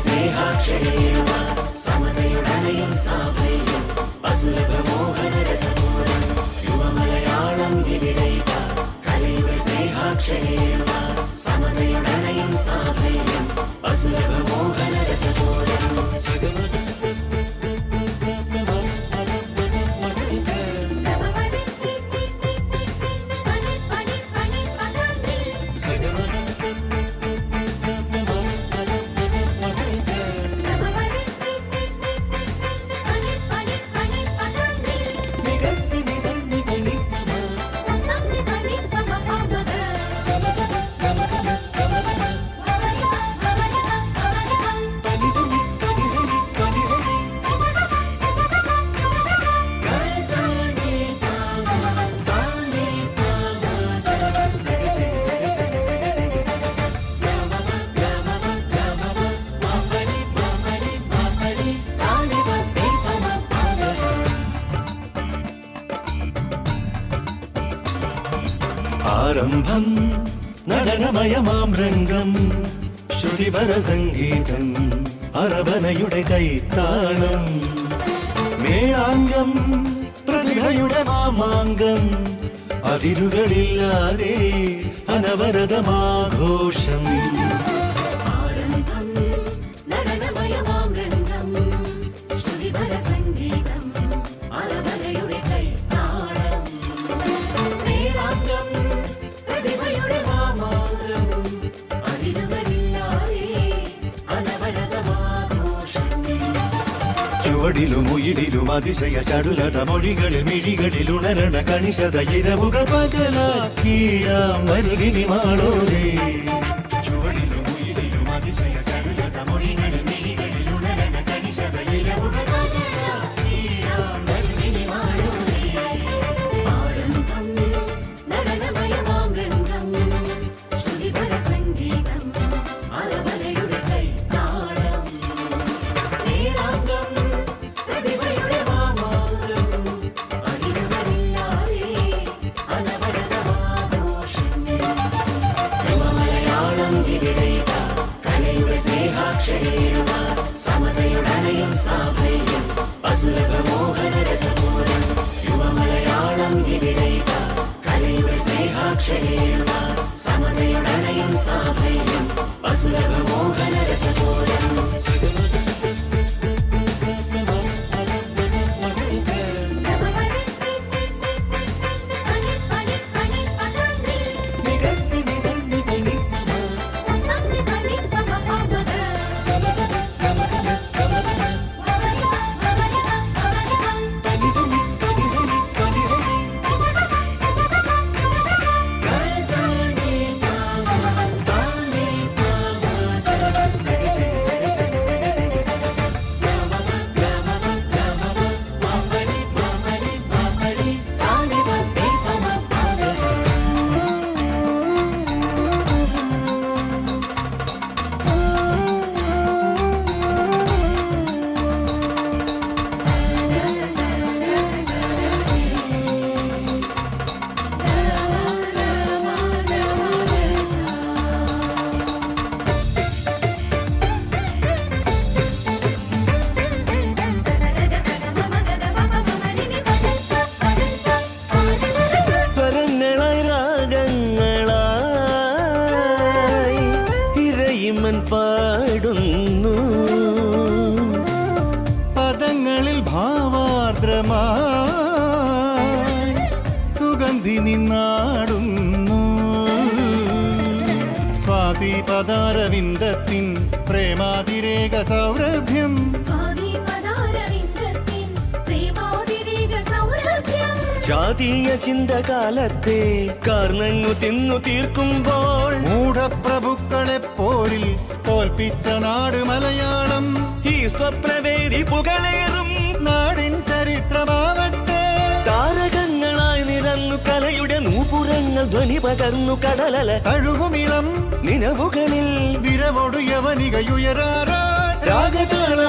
സ്നേഹാക്ഷരേണ സമതയുടനെയും സാഫല്യം ആരംഭം നടനമയമാം രംഗം. ശ്രുതിപര സംഗീതം അറബനയുടെ കൈത്താളം. മേളാംഗം പ്രതിഭയുടെ മാമാങ്കം. അതിരുകളില്ലാതെ അനവരതമാഘോഷം. സംഗീതം അറബലയുടെ ചുവടിലും ഉയിരിലും അതിശയ ചടുലത മൊഴികളിൽ മിഴികളിൽ ഉണരണ കണിശത ഇരവുകൾ പകലാക്കീഴാം മരുകിനി മാളോരേ. സുഗന്ധി നിന്നാടുന്നു. സ്വാതി പദാരവിന്ദത്തിൻ പ്രേമാതിരേക സൗരഭ്യം. ജാതീയ ചിന്തകാലത്തെ കാർന്നങ്ങു തിന്നു തീർക്കുമ്പോൾ മൂഢപ്രഭുക്കളെ പോരിൽ തോൽപ്പിച്ച നാട് മലയാളം. ഈ സ്വപ്നവേദി പുകളേറും നാടിൻ ചരിത്രമാവട്ടെ. താരകങ്ങളായി നിറന്നു കലയുടെ നൂപുരങ്ങൾ ധ്വനി പകർന്നു കടലല. കഴുകുമിളം നിലവുകളിൽ വിരവോടു യവനികയുയരാറാ രാഗതാള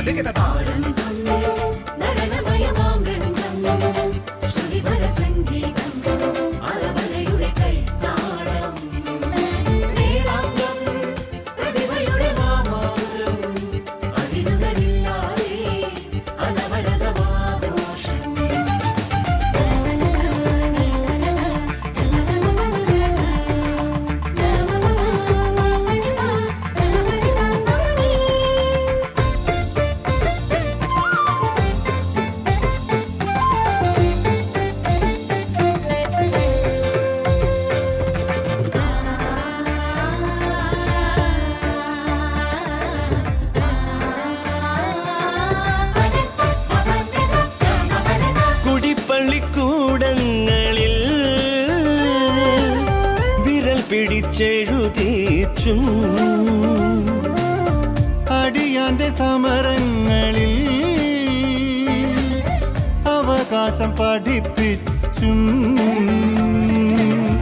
かでけた പിടിച്ചെഴുതിച്ചും. അടിയാന്റെ സമരങ്ങളിൽ അവകാശം പഠിപ്പിച്ചും.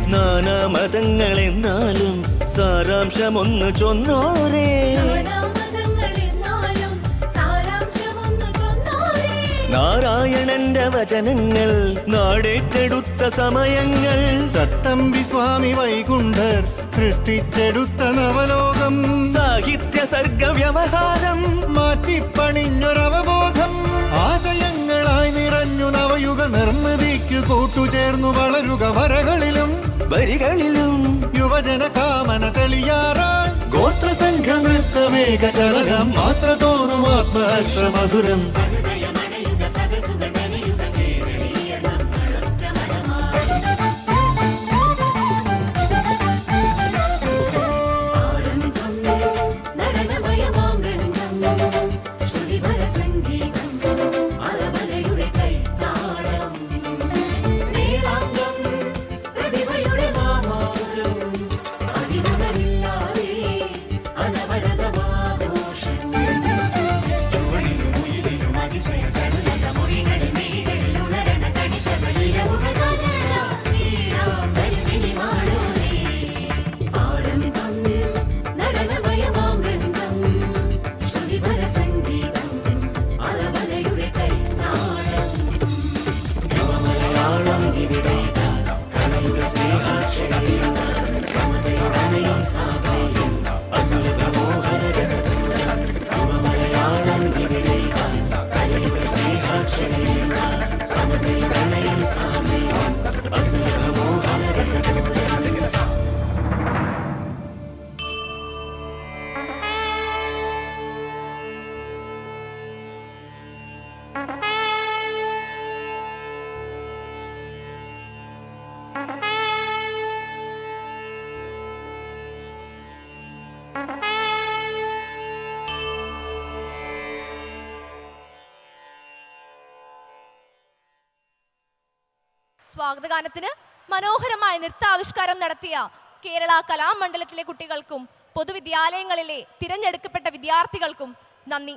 നാനാമതങ്ങളെന്നാലും സാരാംശമൊന്ന് ചൊന്നോരേ. നാരായണന്റെ വചനങ്ങൾ നാടേറ്റെടുത്ത സമയങ്ങൾ. ചട്ടമ്പി സ്വാമി വൈകുണ്ഠർ സൃഷ്ടിച്ചെടുത്ത നവലോകം. സാഹിത്യ സർഗ വ്യവഹാരം മാറ്റിപ്പണിഞ്ഞൊരവബോധം. ആശയങ്ങളായി നിറഞ്ഞു നവയുഗ നിർമ്മിതിക്കു കൂട്ടുചേർന്നു വളരുക വരകളിലും. വരികളിലും. യുവജന കാമന തെളിയാറാൻ. ഗോത്രസംഘ നൃത്തമേക ചലകം മാത്ര തോറും ആത്മഹർഷ മധുരം. സ്വാഗതഗാനത്തിന് മനോഹരമായ നൃത്താവിഷ്കാരം നടത്തിയ കേരള കലാമണ്ഡലത്തിലെ കുട്ടികൾക്കും പൊതുവിദ്യാലയങ്ങളിലെ തിരഞ്ഞെടുക്കപ്പെട്ട വിദ്യാർത്ഥികൾക്കും നന്ദി.